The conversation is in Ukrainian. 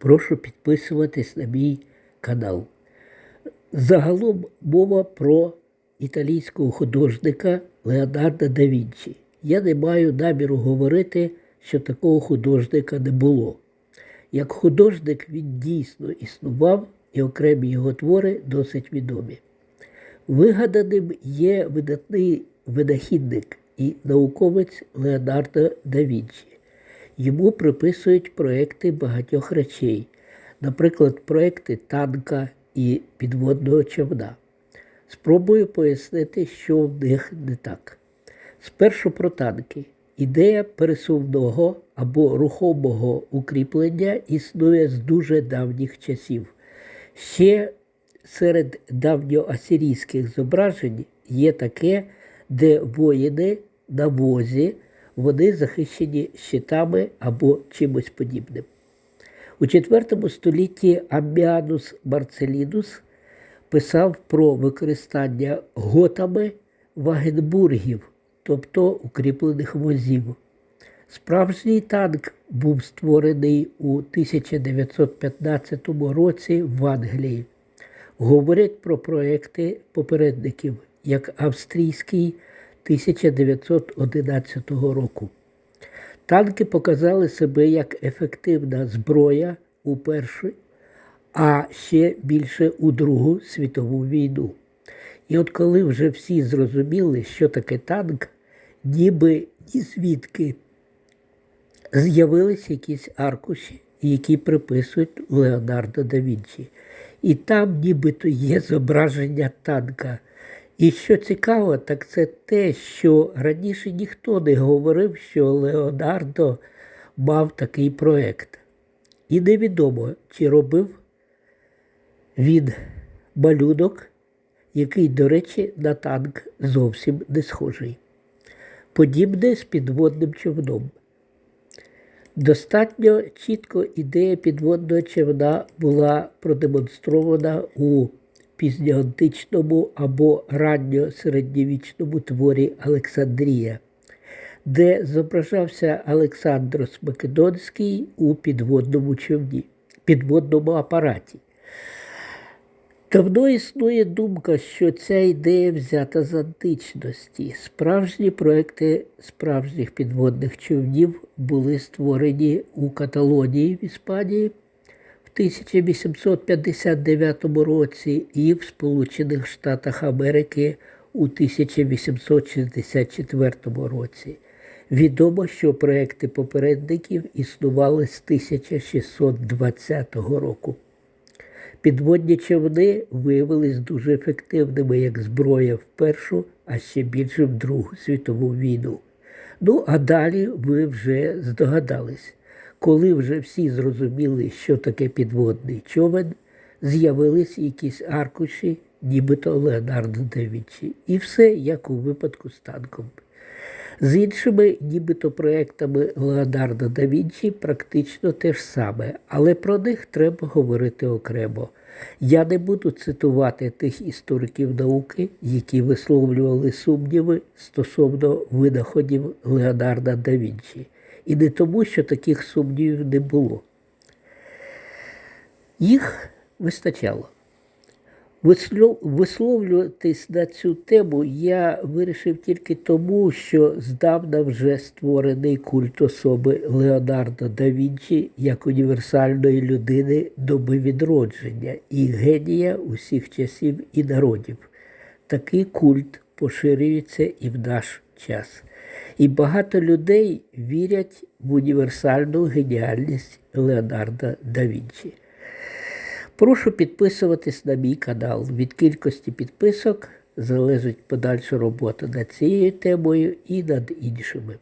Прошу підписуватись на мій канал. Загалом мова про італійського художника Леонардо да Вінчі. Я не маю наміру говорити, що такого художника не було. Як художник він дійсно існував, і окремі його твори досить відомі. Вигаданим є видатний винахідник і науковець Леонардо да Вінчі. Йому приписують проекти багатьох речей, наприклад, проекти танка і підводного човна. Спробую пояснити, що в них не так. Спершу про танки. Ідея пересувного або рухомого укріплення існує з дуже давніх часів. Ще серед давньоасирійських зображень є таке, де воїни на возі, вони захищені щитами або чимось подібним. У IV столітті Амміанус Марцелінус писав про використання готами вагенбургів, тобто укріплених возів. Справжній танк був створений у 1915 році в Англії. Говорять про проекти попередників, як австрійський 1911 року. Танки показали себе як ефективна зброя у Першу, а ще більше у Другу світову війну. І от коли вже всі зрозуміли, що таке танк, ніби ні звідки з'явилися якісь аркуші, які приписують Леонардо да Вінчі. І там нібито є зображення танка. І що цікаво, так це те, що раніше ніхто не говорив, що Леонардо мав такий проект. І невідомо, чи робив він малюнок, який, до речі, на танк зовсім не схожий. Подібне з підводним човном. Достатньо чітко ідея підводного човна була продемонстрована у пізньоантичному або ранньосередньовічному творі Олександрія, де зображався Олександрос Македонський у підводному човні, підводному апараті. Давно існує думка, що ця ідея взята з античності. Справжні проекти справжніх підводних човнів були створені у Каталонії в Іспанії 1859 році і в Сполучених Штатах Америки у 1864 році. Відомо, що проекти попередників існували з 1620 року. Підводні човни виявились дуже ефективними як зброя в Першу, а ще більше в Другу світову війну. Ну, а далі ви вже здогадались, коли вже всі зрозуміли, що таке підводний човен, з'явились якісь аркуші, нібито Леонардо да Вінчі. І все як у випадку з танком. З іншими, нібито проектами Леонардо да Вінчі практично те ж саме, але про них треба говорити окремо. Я не буду цитувати тих істориків науки, які висловлювали сумніви стосовно винаходів Леонардо да Вінчі. І не тому, що таких сумнівів не було. Їх вистачало. Висловлюватись на цю тему я вирішив тільки тому, що здавна вже створений культ особи Леонардо да Вінчі як універсальної людини доби відродження і генія усіх часів і народів. Такий культ поширюється і в наш час. І багато людей вірять в універсальну геніальність Леонардо да Вінчі. Прошу підписуватись на мій канал. Від кількості підписок залежить подальша робота над цією темою і над іншими.